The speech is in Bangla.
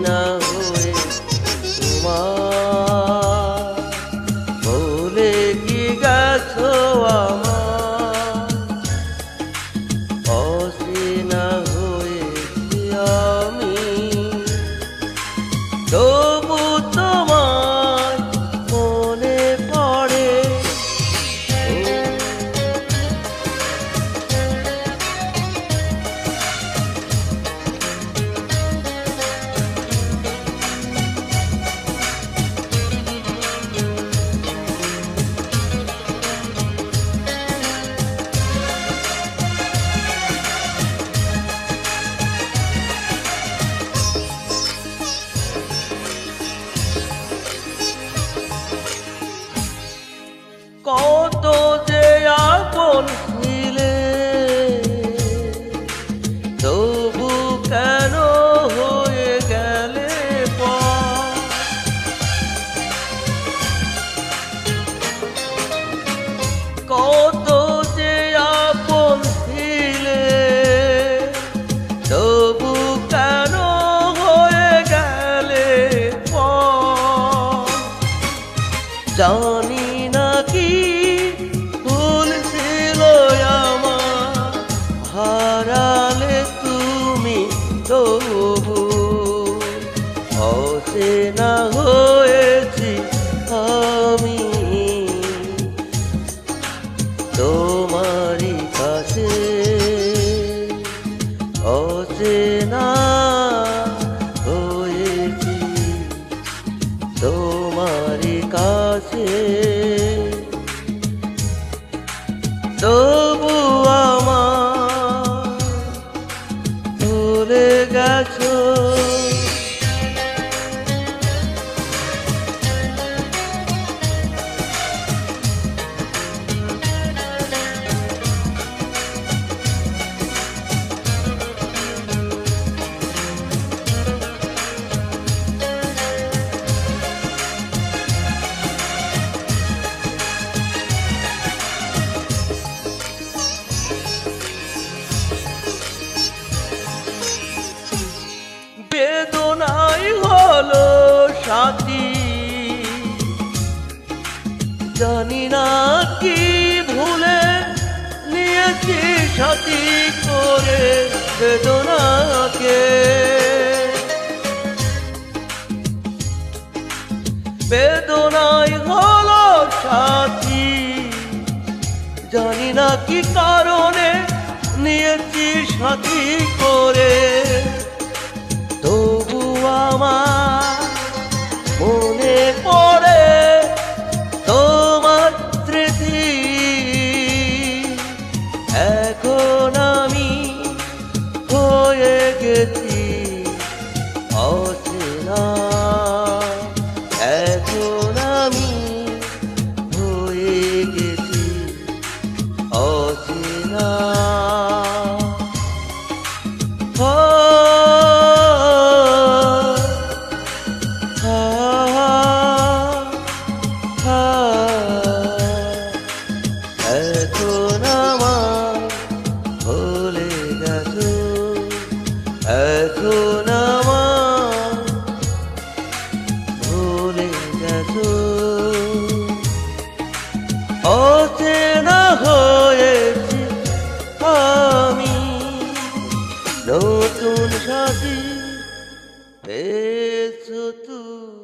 অচেনা অচেনা হয়েছি আমি। তোমারই কাছে অচেনা হয়েছি। তোমারই কাছে তবু আমার ভুলে গেছো। জানি না কি ভুলে নিয়েছি সাথী করে বেদনাকে। বেদনায় হলো সাথী, জানি না কি কারণে নিয়েছি সাথী করে। তবু আমার এখন আমার ভুলে গেছো, এখন আমার ভুলে গেছো। অচেনা হয়েছি আমি, নতুন সাথী পেয়েছ তুমি।